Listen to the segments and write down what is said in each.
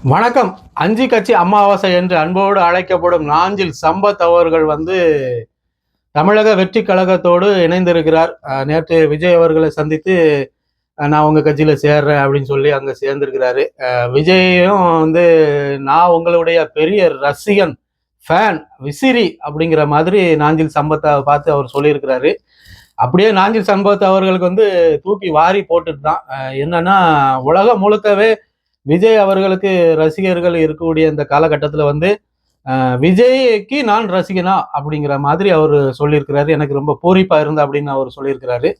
வணக்கம். அஞ்சு கட்சி அமாவாசை என்று அன்போடு அழைக்கப்படும் நாஞ்சில் சம்பத் அவர்கள் வந்து தமிழக வெற்றி கழகத்தோடு இணைந்திருக்கிறார். நேற்று விஜய் அவர்களை சந்தித்து நான் உங்க கட்சியில சேர்றேன் அப்படின்னு சொல்லி அங்க சேர்ந்திருக்கிறாரு. விஜயும் வந்து நான் உங்களுடைய பெரிய ரசிகன் ஃபேன் விசிறி அப்படிங்கிற மாதிரி நாஞ்சில் சம்பத்தை பார்த்து அவர் சொல்லியிருக்கிறாரு. அப்படியே நாஞ்சில் சம்பத் அவர்களுக்கு வந்து தூக்கி வாரி போட்டுட்டு தான் என்னன்னா உலகம் முழுக்கவே விஜய் அவர்களுக்கு ரசிகர்கள் இருக்கக்கூடிய இந்த காலகட்டத்தில் வந்து விஜய்க்கு நான் ரசிகனா அப்படிங்கிற மாதிரி அவர் சொல்லியிருக்கிறாரு. எனக்கு ரொம்ப பூரிப்பா இருந்த அப்படின்னு அவர் சொல்லியிருக்கிறாரு.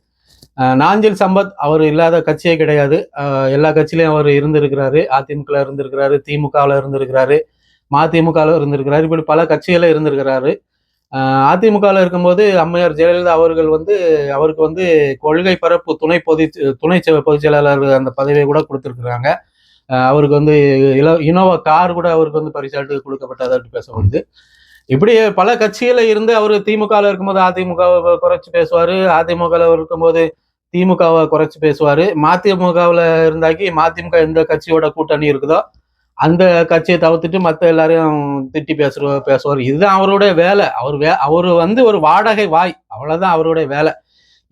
நாஞ்சில் சம்பத் அவர் இல்லாத கட்சியே கிடையாது. எல்லா கட்சியிலையும் அவர் இருந்திருக்கிறாரு. அதிமுகவில் இருந்திருக்கிறாரு திமுகவில் இருந்திருக்கிறாரு மதிமுகவில் இருந்திருக்கிறாரு. இப்படி பல கட்சியில இருந்திருக்கிறாரு. அதிமுகவில் இருக்கும்போது அம்மையார் ஜெயலலிதா அவர்கள் வந்து அவருக்கு வந்து கொள்கை பரப்பு துணை பொதி துணை பொதுச் செயலாளர் அந்த பதவியை கூட கொடுத்துருக்குறாங்க. அவருக்கு வந்து இல இனோவா கார் கூட அவருக்கு வந்து பரிசாட்டு கொடுக்கப்பட்டதாட்டு பேசப்படுது இப்படி பல கட்சியில இருந்து அவர் திமுகவில் இருக்கும்போது அதிமுகவை குறைச்சி பேசுவார். அதிமுகவில் இருக்கும்போது திமுகவை குறைச்சி பேசுவார். மதிமுகவில் இருந்தாக்கி மதிமுக எந்த கட்சியோட கூட்டணி இருக்குதோ அந்த கட்சியை தவிர்த்துட்டு மற்ற எல்லாரையும் திட்டி பேசுற பேசுவார். இதுதான் அவருடைய வேலை. அவர் வே அவர் வந்து ஒரு வாடகை வாய். அவ்வளோதான் அவருடைய வேலை.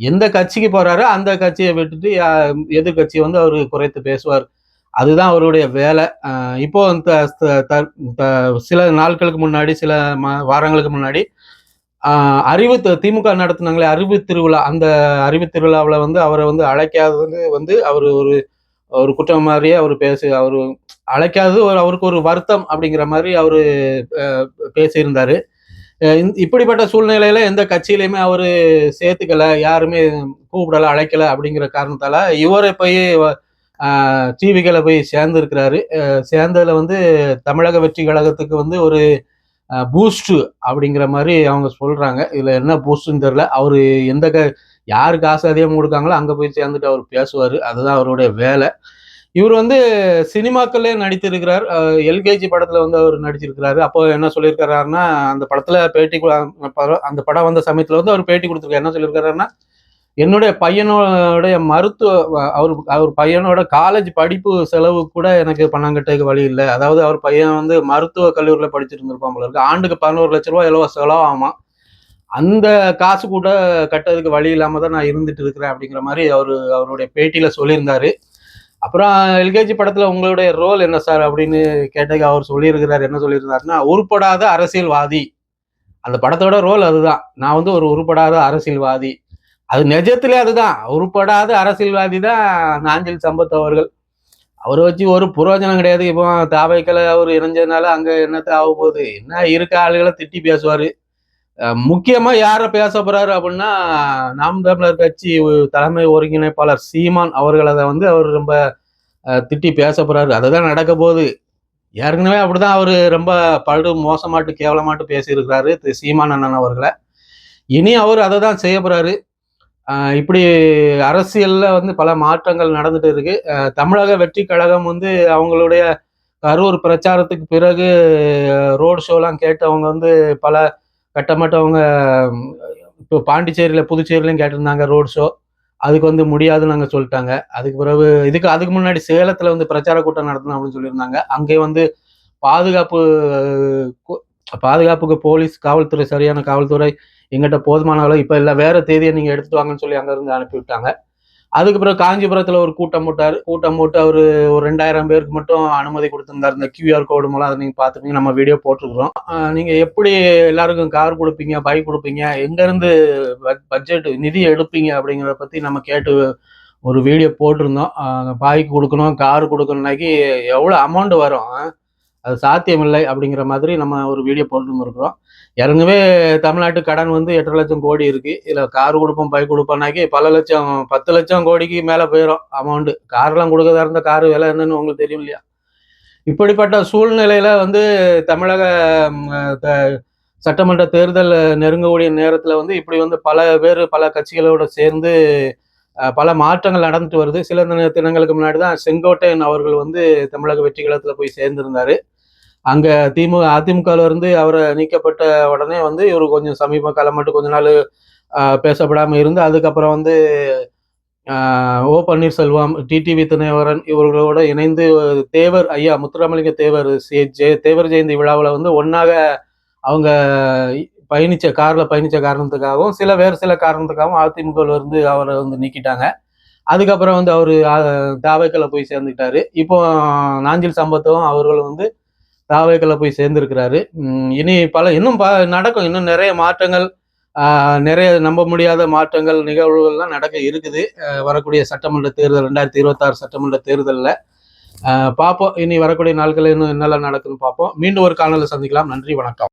எந்த கட்சிக்கு போறாரோ அந்த கட்சியை விட்டுட்டு எதிர்கட்சியை எதிர்க்கட்சியை வந்து அவர் குறைத்து பேசுவார். அதுதான் அவருடைய வேலை. இப்போ த- சில நாட்களுக்கு முன்னாடி சில வாரங்களுக்கு முன்னாடி அறிவு திமுக நடத்தினாங்களே அறிவு திருவிழா. அந்த அறிவு திருவிழாவில் வந்து அவரை வந்து அழைக்காதது வந்து அவர் ஒரு ஒரு குற்றம் மாதிரியே அவர் பேசு அவர் அழைக்காதது ஒரு அவருக்கு ஒரு வருத்தம் அப்படிங்கிற மாதிரி அவர் பேசியிருந்தார். இப்படிப்பட்ட சூழ்நிலையில எந்த கட்சியிலையுமே அவர் சேர்த்துக்கல யாருமே கூப்பிடல அழைக்கல அப்படிங்கிற காரணத்தால இவரை போய் டிவிகளை போய் சேர்ந்துருக்கிறாரு. சேர்ந்ததில் வந்து தமிழக வெற்றி கழகத்துக்கு வந்து ஒரு பூஸ்ட் அப்படிங்கிற மாதிரி அவங்க சொல்கிறாங்க இதில் என்ன பூஸ்ட்டுன்னு தெரில அவர் எந்த க யார் காசு அதிகமாக கொடுக்காங்களோ அங்கே போய் சேர்ந்துட்டு அவர் பேசுவார். அதுதான் அவருடைய வேலை. இவர் வந்து சினிமாக்கள்லேயே நடித்திருக்கிறார். எல்கேஜி படத்தில் வந்து அவர் நடிச்சிருக்கிறாரு அப்போ என்ன சொல்லியிருக்கிறாருன்னா அந்த படத்தில் பேட்டி படம் அந்த படம் வந்த சமயத்தில் வந்து அவர் பேட்டி கொடுத்துருக்காரு. என்ன சொல்லியிருக்காருன்னா என்னுடைய பையனோடைய மருத்துவ அவர் அவர் பையனோட காலேஜ் படிப்பு செலவு கூட எனக்கு பணம் கட்டதுக்கு வழி இல்லை. அதாவது அவர் பையன் வந்து மருத்துவ கல்லூரியில் படிச்சுட்டு இருந்திருப்பான் போல இருக்கு. ஆண்டுக்கு பதினோரு லட்ச ரூபா எவ்வளோ செலவாகுமா அந்த காசு கூட கட்டுறதுக்கு வழி இல்லாமல் தான் நான் இருந்துட்டு இருக்கிறேன் அப்படிங்கிற மாதிரி அவர் அவருடைய பேட்டியில் சொல்லியிருந்தாரு. அப்புறம் எல்கேஜி படத்தில் உங்களுடைய ரோல் என்ன சார் அப்படின்னு கேட்டதுக்கு அவர் சொல்லியிருக்கிறார். என்ன சொல்லியிருந்தாருன்னா உருப்படாத அரசியல்வாதி. அந்த படத்தோட ரோல் அதுதான். நான் வந்து ஒரு உருப்படாத அரசியல்வாதி. அது நிஜத்திலே அதுதான். உருப்படாத அரசியல்வாதி தான் நாஞ்சில் சம்பத் அவர்கள். அவரை வச்சு ஒரு புரோஜனம் கிடையாது. இப்போ தாவைக்கல அவர் இணைஞ்சதுனால அங்க என்னத்த ஆக போகுது? என்ன இருக்க ஆளுகளை திட்டி பேசுவாரு. முக்கியமாக முக்கியமா யார பேச போறாரு அப்படின்னா நாம் தமிழர் கட்சி தலைமை ஒருங்கிணைப்பாளர் சீமான் அவர்களை வந்து அவர் ரொம்ப திட்டி பேச போறாரு. அதுதான் நடக்க போகுது. ஏற்கனவே அப்படிதான் அவரு ரொம்ப படு மோசமாட்டு கேவலமாட்டு பேசியிருக்கிறாரு திரு சீமான் அண்ணன் அவர்களை. இனி அவர் அதை தான் செய்ய போறாரு. இப்படி அரசியலில் வந்து பல மாற்றங்கள் நடந்துட்டு இருக்கு. தமிழக வெற்றி கழகம் வந்து அவங்களுடைய கரூர் பிரச்சாரத்துக்கு பிறகு ரோடு ஷோலாம் கேட்டு அவங்க வந்து பல கட்டமட்ட அவங்க இப்போ பாண்டிச்சேரியில் புதுச்சேரியிலையும் கேட்டிருந்தாங்க ரோட் ஷோ. அதுக்கு வந்து முடியாதுன்னு நாங்கள் சொல்லிட்டாங்க. அதுக்கு பிறகு இதுக்கு அதுக்கு முன்னாடி சேலத்தில் வந்து பிரச்சார கூட்டம் நடத்தணும் அப்படின்னு சொல்லியிருந்தாங்க. அங்கே வந்து பாதுகாப்பு பாதுகாப்புக்கு போலீஸ் காவல்துறை சரியான காவல்துறை எங்கிட்ட போதுமான அளவு இப்போ இல்லை வேற தேதியை நீங்கள் எடுத்துட்டு வாங்கன்னு சொல்லி அங்கேருந்து அனுப்பிவிட்டாங்க அதுக்கப்புறம் அதுக்கு பிறகு காஞ்சிபுரத்தில் ஒரு கூட்டம் போட்டார். கூட்டம் போட்டு அவர் ஒரு ரெண்டாயிரம் பேருக்கு மட்டும் அனுமதி கொடுத்துருந்தார். இந்த கியூஆர் கோடு மூலம் அதை நீங்கள் பார்த்துப்பீங்க நம்ம வீடியோ போட்டிருக்கிறோம். நீங்கள் எப்படி எல்லாருக்கும் கார் கொடுப்பீங்க பைக் கொடுப்பீங்க எங்கேருந்து பட்ஜெட் நிதி எடுப்பீங்க அப்படிங்கிறத பற்றி நம்ம கேட்டு ஒரு வீடியோ போட்டிருந்தோம். பைக் கொடுக்கணும் கார் கொடுக்கணும்னாக்கி எவ்வளோ அமௌண்ட் வரும்? அது சாத்தியமில்லை அப்படிங்கிற மாதிரி நம்ம ஒரு வீடியோ போட்டுருந்துருக்குறோம் இறங்கவே தமிழ்நாட்டு கடன் வந்து எட்டு லட்சம் கோடி இருக்கு. இதில் கார் கொடுப்போம் பைக் கொடுப்போம்னாக்கி பல லட்சம் பத்து லட்சம் கோடிக்கு மேலே போயிடும் அமௌண்ட்டு கார்லாம் கொடுக்கறதா இருந்தால் கார் விலை என்னன்னு உங்களுக்கு தெரியும் இல்லையா? இப்படிப்பட்ட சூழ்நிலையில வந்து தமிழக த- சட்டமன்ற தேர்தல் நெருங்கக்கூடிய நேரத்தில் வந்து இப்படி வந்து பல பேர் பல கட்சிகளோடு சேர்ந்து பல மாற்றங்கள் நடந்துட்டு வருது. சில தினங்களுக்கு முன்னாடி தான் செங்கோட்டையன் அவர்கள் வந்து தமிழக வெற்றி போய் சேர்ந்திருந்தாரு. அங்க திமுக அதிமுகல இருந்து அவரை நீக்கப்பட்ட உடனே வந்து இவர் கொஞ்சம் சமீப காலம் மட்டும் கொஞ்ச நாள் பேசப்படாம இருந்து அதுக்கப்புறம் வந்து ஓ பன்னீர்செல்வம் டிடிவி தினகரன் இவர்களோட இணைந்து தேவர் ஐயா முத்துராமலிங்க தேவர் ஜெய தேவர் ஜெயந்தி விழாவில் வந்து ஒன்றாக அவங்க பயணிச்ச காரில் பயணிச்ச காரணத்துக்காகவும் சில வேறு சில காரணத்துக்காகவும் அதிமுகவில் இருந்து அவரை வந்து நீக்கிட்டாங்க. அதுக்கப்புறம் வந்து அவர் தாவைக்கில் போய் சேர்ந்துக்கிட்டாரு. இப்போ நாஞ்சில் சம்பத்தும் அவர்கள் வந்து தாவைக்கல போய் சேர்ந்திருக்கிறாரு. இனி பல இன்னும் ப நடக்கும். இன்னும் நிறைய மாற்றங்கள் நிறைய நம்ப முடியாத மாற்றங்கள் நிகழ்வுகள்லாம் நடக்க இருக்குது. வரக்கூடிய சட்டமன்ற தேர்தல் ரெண்டாயிரத்தி இருபத்தாறு சட்டமன்ற தேர்தலில். பார்ப்போம் இனி வரக்கூடிய நாட்களில் இன்னும் என்னெல்லாம் நடக்குதுன்னு பார்ப்போம் மீண்டும் ஒரு காணொலியில் சந்திக்கலாம். நன்றி வணக்கம்.